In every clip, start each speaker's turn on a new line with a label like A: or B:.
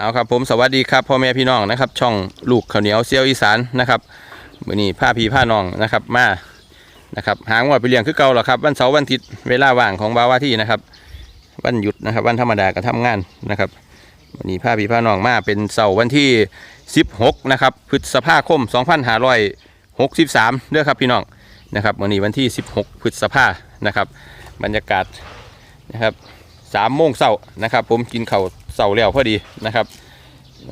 A: เอาครับผมสวัสดีครับพ่อแม่พี่น้องนะครับ ช่องลูกข้าวเหนียวเซียวอีสานนะครับมือนี้ผ้าพีผ้าน้องนะครับมานะครับหางว่าไปเลี้ยงคือเก่าหรอครับวันเสาร์วันอาทิตย์เวลาว่างของบ่าวว่าที่นะครับ วันหยุดนะครับ วันธรรมดาก็ทำงานนะครับวันนี้ผ้าพีผ้าน้องมาเป็นเสาร์วันที่ 16นะครับพฤษภาคม 2563เด้อครับพี่น้องนะครับวันนี้วันที่ 16 พฤษภานะครับ บรรยากาศนะครับสามโมงเช้านะครับ ผมกินข้าว เช้าแล้วพอดีนะครับ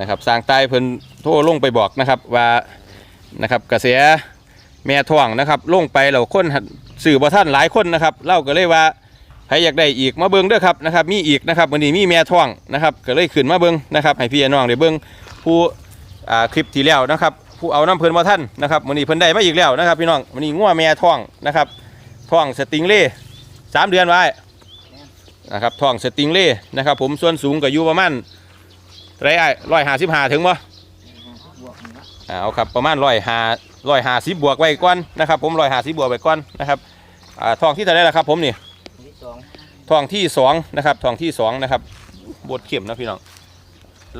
A: นะครับสร้างใต้เพิ่นโทรลงไปบอกนะครับว่านะครับกระแสแม่ท้องนะครับลงไปแล้วคนสื่อบ่ท่านหลายคนนะครับเล่าก็เลยว่าใครอยากได้อีกมาเบิ่งเด้อครับนะครับมีอีกนะครับวันนี้มีแม่ท้องนะครับก็เลยขึ้นมาเบิ่งนะครับให้พี่น้องได้เบิ่งผู้อ่าคลิปที่แล้วนะครับผู้เอาน้ำเพิ่นมาท่านนะครับวันนี้เพิ่นได้มาอีกแล้วนะครับพี่น้องวันนี้งัวแม่ท้องนะครับท้องสติงเล่สามเดือนไว้ นะครับท้องสติงเล่นะครับ ผมส่วนสูงก็อยู่ประมาณไรไอ้ร้อยห้าสิบห้าถึงบ่เอาครับประมาณร้อยห้าร้อยห้าสิบบวกไว้ก่อนนะครับผมร้อยห้าสิบบวกไว้ก่อนนะครับอ่าท้องที่เท่าไหรล่ะครับ ผมนี่
B: ที่สอง
A: ท้องที่สองนะครับท้องที่สองนะครับบดเข็มนะพี่น้อง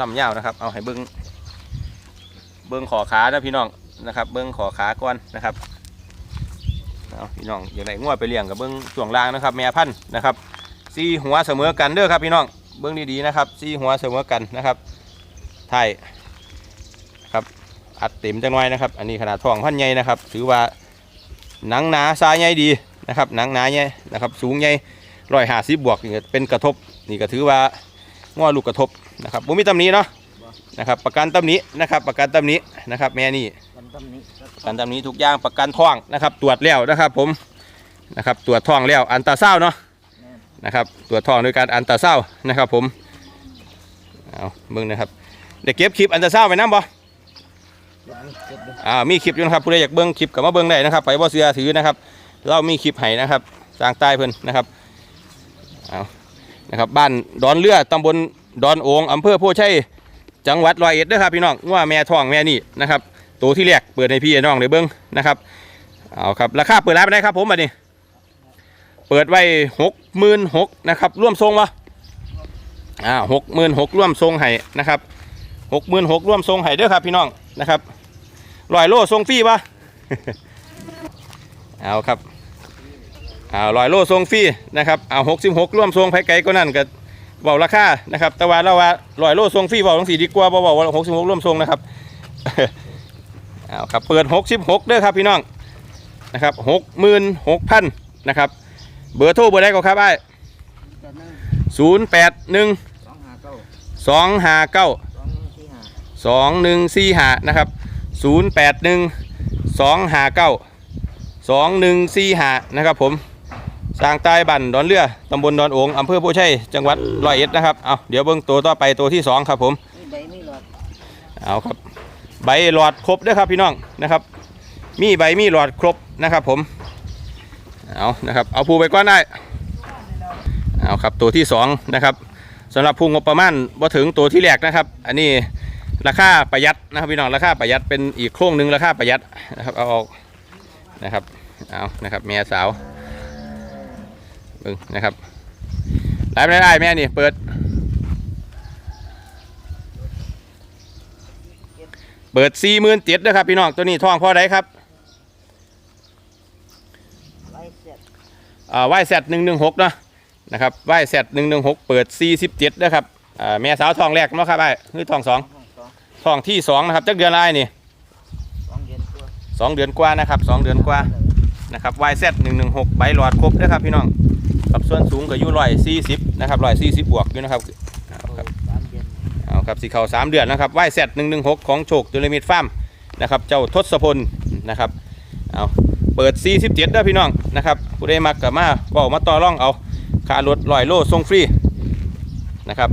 A: ลำยาวนะครับ เอาให้เบิ้งเบิ้งขอขานะพี่น้องนะครับ เบิ้งขอขาก่อนนะครับเอาพี่น้องอย่างไรง่วไปเลี้ยงกับเบิ้งช่วงล่างนะครับ แม่พันธุ์นะครับ ซีหัวเสมอกันเด้อครับพี่น้องเบิ้องดีๆนะครับซีหัวเสมอกันนะครับไทยครับอัดเต็มจังหน่อยนะครับ อันนี้ขนาดทองพันใหญ่นะครับ ถือว่าหนังหนาทรายใหญ่ดีนะครับหนังหนาใหญ่นะครับ สูงใหญ่ร้อยห้าสิบบวกเป็นกระทบนี่ก็ถือว่าง้อลูกกระทบนะครับบ่มีตำนี้เนาะนะครับประกันตำนี้นะครับ ประกันตำนี้นะครับ แม่นี่
B: กันตำนี้
A: ประกันตานี้ทุกอย่างประกันท้องนะครับ ตรวจแล้วนะครับ ผมนะครับ ตรวจท้องแล้วอันตาเศร้าเนาะ นะครับตรวจทองโดยการอันตาเศร้านะครับผมเอาเบิ่งนะครับเด็กเก็บคลิปอันตาเศร้าไว้น้ำบ่อ่ามีคลิปอยู่นะครับผู้ใดอยากเบิ่งคลิปกับมาเบิ่งได้นะครับไปบ่เสือถือนะครับ เรามีคลิปให้นะครับสร้างใต้เพิ่นนะครับเอานะครับบ้านดอนเลือตำบลดอนโองอำเภอโพชัยจังหวัดร้อยเอ็ดด้อครับพี่น้องว่าแม่ท้องแม่นี่นะครับตัวที่แรกเปิดให้พี่น้องได้เบิ้งนะครับเอาครับราคาเปิดร้านไปได้ครับผมบัดนี้ เปิดไว้หกหมื่นหกนะครับร่วมทรงวะอ่าหกหมื่นหกร่วมทรงให้นะครับหกหมื่นหกร่วมทรงให้เด้อครับพี่น้องนะครับลอยโลทรงฟรีปะเอาครับเอาลอยโลทรงฟรีนะครับเอาหกสิบหกร่วมทรงไผไก่ก็นั่นก็เบาราคานะครับแต่ว่าเราว่าลอยโลทรงฟรีเบาทั้งสี่ดีกว่าเบาๆว่าหกสิบหกร่วมทรงนะครับเอาครับเปิด66เด้อครับพี่น้องนะครับ66,000นะครับ เบอร์โทรเบอร์ใดก็ครับไอ้ศูนย์แปดหนึ่ง
B: สองห้าเก้า
A: สองห
B: นึ่งสี่หา
A: สองหนึ่งสี่ห้านะครับศูนย์แปดหนึ่งสองห้าเก้าสองหนึ่งสี่ห้านะครับผมสร้างใต้บันดอนเรือตำบลดอนโองอำเภอโพชัยจังหวัดร้อยเอ็ดนะครับเอาเดี๋ยวเบิ้งตัวต่อไปตัวที่สองครับผมเอาครับใบหลอดครบด้วยครับพี่น้องนะครับ มีใบมีหลอดครบนะครับผม เอานะครับเอาภูไปก้อนได้เอาครับตัวที่สองนะครับสำหรับภูงบประมาณบ่ถึงตัวที่แรกนะครับ อันนี้ราคาประหยัดนะครับพี่น้องราคาประหยัดเป็นอีกโครงหนึ่งราคาประหยัดนะครับเอาออกนะครับเอานะครับแม่สาวเบิ่งนะครับได้ไม่ได้แม่นี่เปิด เปิด4 7 0 0 0นะครับพี่น้องตัวนี้ทองพอได้ครับ
B: ไว้เสร็จ
A: อ่าไหวแซดหนึ่งหนึ่งหกเนาะนะครับไหวแซดหนึ่งหนึ่งหกเปิด47นะครับแม่สาวทองแรกเนาะครับไอ้คือทองสอง
B: ห้องสอง
A: ทองที่สองนะครับจักเดือนละไอ้นี่
B: สองเดือน
A: กว่านะครับสองเดือนกว่านะครับไหวแซดหนึ่งหนึ่งหกใบหลอดครบนะครับพี่น้องกับส่วนสูงก็อยู่ร้อยสี่สิบนะครับร้อยสี่สิบบวกอยู่นะครับเอาครับสีเขาสามเดือนนะครับไหวแซดหนึ่งหนึ่งหกของโชคตุลมิตฟาร์มนะครับเจ้าทศพลนะครับ เอาเปิด 47เด้อพี่น้องนะครับผู้ใดมักกับมาบอกมาต่อร่องเอาค่ารถลอยโลส่งฟรีนะครับ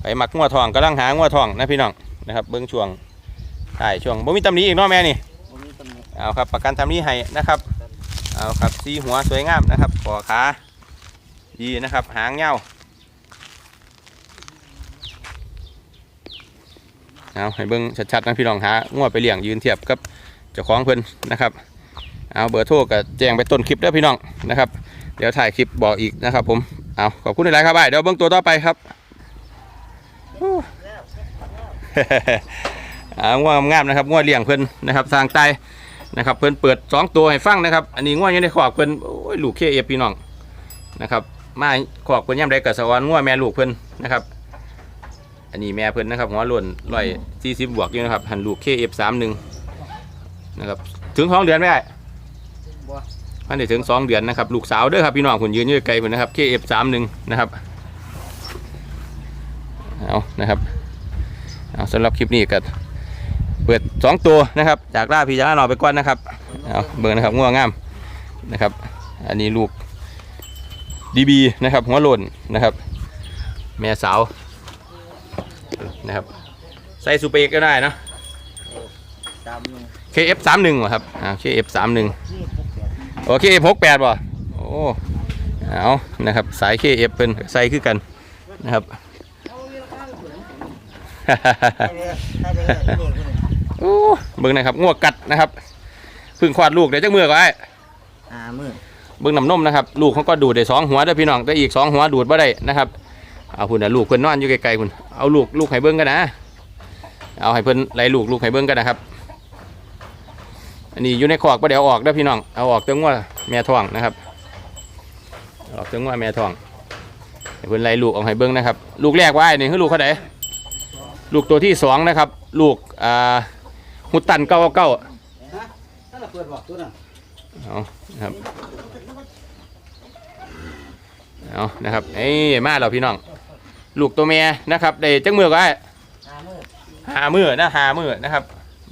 A: ไปมักงัวทองกำลังหางัวทองนะพี่น้องนะครับเบิ้งช่วงถ่ายช่วงบ่มีตำหนิอีกเนาะแม่นี่
B: บ่มีตำหนิ
A: เอาครับประกันตำหนิให้นะครับเอาครับสีหัวสวยงามนะครับปอขาดีนะครับหางเงาเอาให้เบิ้งชัดๆนะพี่น้องหางวดไปเลี้ยงยืนเทียบกับ เจ้าของเพิ่นนะครับ เอาเบอร์โทรกับแจ้งไปต้นคลิปด้อพี่น้องนะครับ เดี๋ยวถ่ายคลิปบอกอีกนะครับผมเอาขอบคุณหลายครับไอ้ายเดี๋ยวเบิ้งตัวต่อไปครับอ่าง่วงงามนะครับง่วงเลี้ยงเพิ่นนะครับทางใต้นะครับเพิ่นเปิดสองตัวให้ฟังนะครับ อันนี้ง่วงอยู่ในขอกเพิ่นโอ้ยลูกเคเอฟพี่น้องนะครับมาขอกเพิ่นย่ำได้กับสวรรค์ง่วงแม่ลูกเพิ่นนะครับ อันนี้แม่เพิ่นนะครับหัวหล่นร้อยสี่สิบบวกอยู่นะครับหันลูกเคเอฟสามหนึ่ง นะครับถึงสองเดือนไหมได้
B: บ่
A: มันได้ถึงสองเดือนนะครับลูกสาวเด้อครับพี่น้องผมยืนอยู่ไกลผมนะครับเคเอฟสามหนึ่งนะครับเอานะครับเอาสำหรับคลิปนี้ก็เปิดสองตัวนะครับ จากล่าพี่จ้าเราไปก่อนนะครับเอาเบิ่งนะครับง่วงงามนะครับ อันนี้ลูกดีบีนะครับหัวโลนนะครับ แม่สาวนะครับใส่ซูเปอร์เอกก็ได้นะ
B: ตาม
A: KF สามหนึ่งครับอ่า KF สามหนึ่ง
B: นี่พวกแบบ
A: โอเคพกแปดบ่โอ้เอานะครับสาย KF เพิ่นใส่คือกันนะครับ
B: ได้เลยได้เลยนี่คือ
A: โอ้เบิ่งนะครับงวกกัดนะครับเพึ่งคลอดลูกได้จักมือก็ไอ้
B: อ่ามือ
A: เบิ่งน้ำนมนะครับลูกเขาก็ดูดได้สองหัวเด้อพี่น้องแต่อีกสองหัวดูดบ่ได้นะครับเอาพุ่นน่ะลูกเพิ่นนอนอยู่ไกลๆพุ่นเอาลูกลูกให้เบิ่งกันนะ เอาให้เพิ่นไล่ลูกลูกให้เบิ่งกันนะครับ อันนี้อยู่ในคอกบ่เดี๋ยวออกเด้พี่น้อง เอาออกเตั้งว่าแม่ท้องนะครับ ออกเตั้งว่าแม่ท้องให้เพิ่นไล่ลูกเอาให้เบิ่งนะครับ ลูกแรกว่าไอ้นี่คือลูกเขาไดลูกตัวที่สองนะครับ ลูกอ่าหุดตันเก้าเก้า
B: ถ้าเอกตัวนั้น
A: เอานะครับเอานะครับเอ้มาแล้วพี่น้อง ลูกตัวเมียนะครับได้จังมือก็ได้
B: อ่ามือ
A: หามือนะหามือนะครับ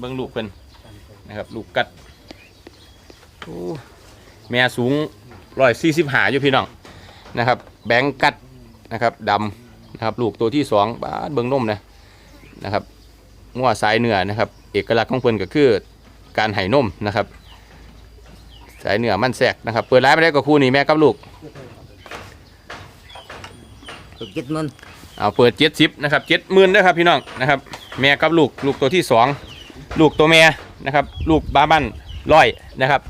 A: เบิ่งลูกเพิ่น นะครับ ลูกกัดโอ้แม่สูงร้อยสี่สิบหาอยู่พี่น้องนะครับ แบงกัดนะครับดำนะครับ ลูกตัวที่สองบาดเบิ่งนมนะนะครับงัวสายเนื้อนะครับ เอกลักษณ์ของเพิ่นก็คือการไห้นมนะครับ สายเหนือมันแสกนะครับ เปิดร้านไปได้กับคู่นี้แม่กับลูก
B: ถูกยึดมัน
A: เอาเปิดเจ็ดสิบนะครับเจ็ดหมื่นนะครับพี่น้องนะครับ แม่กับลูกลูกตัวที่สองลูกตัวแม่ นะครับ ลูกบามันร้อยนะครับ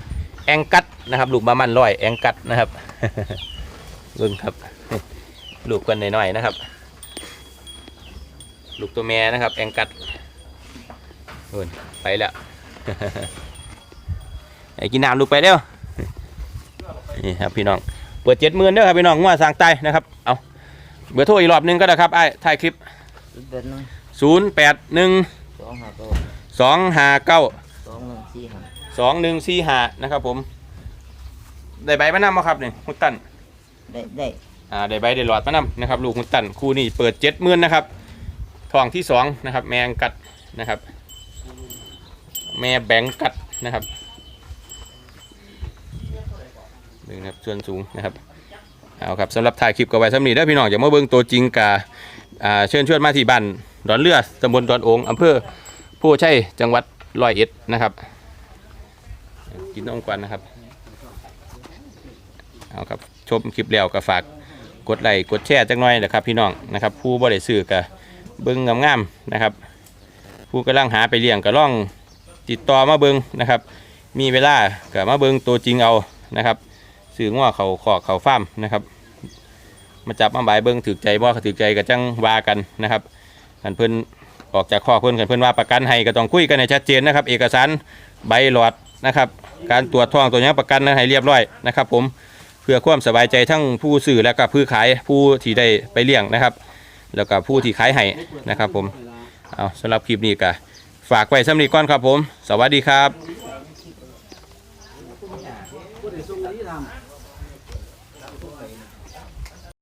A: แองกัดนะครับ ลูกบามันร้อยแองกัดนะครับเบิ่งครับลูกกันหน่อยๆนะครับ ลูกตัวแม่นะครับ แองกัดเบิ่นไปแล้วไอ้กินน้ำลูกไปเร็วนี่ครับพี่น้องเปิดเจ็ดหมื่นเด้อครับพี่น้องงัวสร้างใต้นะครับเอาเบอร์โทรอีกรอบหนึงก็ได้ครับไอ้ถ่ายคลิป
B: ยึดเบ็ดหนึง
A: ศูนย์แปดหนึ่ง
B: สองห้าโต
A: สองห้าเก้า
B: สองหนึ่งสี่ห้า
A: สองหนึ่งสี่ห้านะครับผม ได้ใบมะนาวมาครับนี่ฮุตตัน
B: ได้ได้
A: อ่าได้ใบได้หลอดมะนาวนะครับ ลูกฮุตตันคู่นี้เปิดเจ็ดหมื่นนะครับทองที่สองนะครับ แมงกัดนะครับ แม่แบงกัดนะครับดึงนะครับส่วนสูงนะครับเอาครับสำหรับถ่ายคลิปกับไว้สำนีเด้อพี่น้องอย่ามาเบิ่งตัวจริงกาอ่าเชิญชวนมาที่บ้านดอนเลือตำบลดอนโองอำเภอโพชัยจังหวัดร้อยเอ็ดนะครับ กินน้ำกวนนะครับ เอาครับชมคลิปแล้วก็ฝากกดไลค์กดแชร์จักหน่อยนะครับ พี่น้องนะครับ ผู้บ่ได้ซื้อก็เบิ่งงามๆนะครับ ผู้กำลังหาไปเลี้ยงก็ล่องติดต่อมาเบิ่งนะครับ มีเวลาก็มาเบิ่งตัวจริงเอานะครับซื้อง้อเขาขอกเขาฟ้ามนะครับมาจับมาบายเบิ่งถือใจบ่ถือใจก็จังวากันนะครับกันเพิ่อนออกจากข้อเพิ่นกันเพิ่อนว่าประกันให้ก็ต้องคุยกันให้ชัดเจนนะครับ เอกสารใบหลอด นะครับ การตรวจทองตัวนี้ประกันนั้นให้เรียบร้อยนะครับ ผมเพื่อความสบายใจทั้งผู้ซื้อและก็ผู้ขายผู้ที่ได้ไปเลี้ยงนะครับ แล้วก็ผู้ที่ขายให้นะครับ ผมเอาสำหรับคลิปนี้ก็ฝากไว้สำนีก่อนครับผม สวัสดีครับ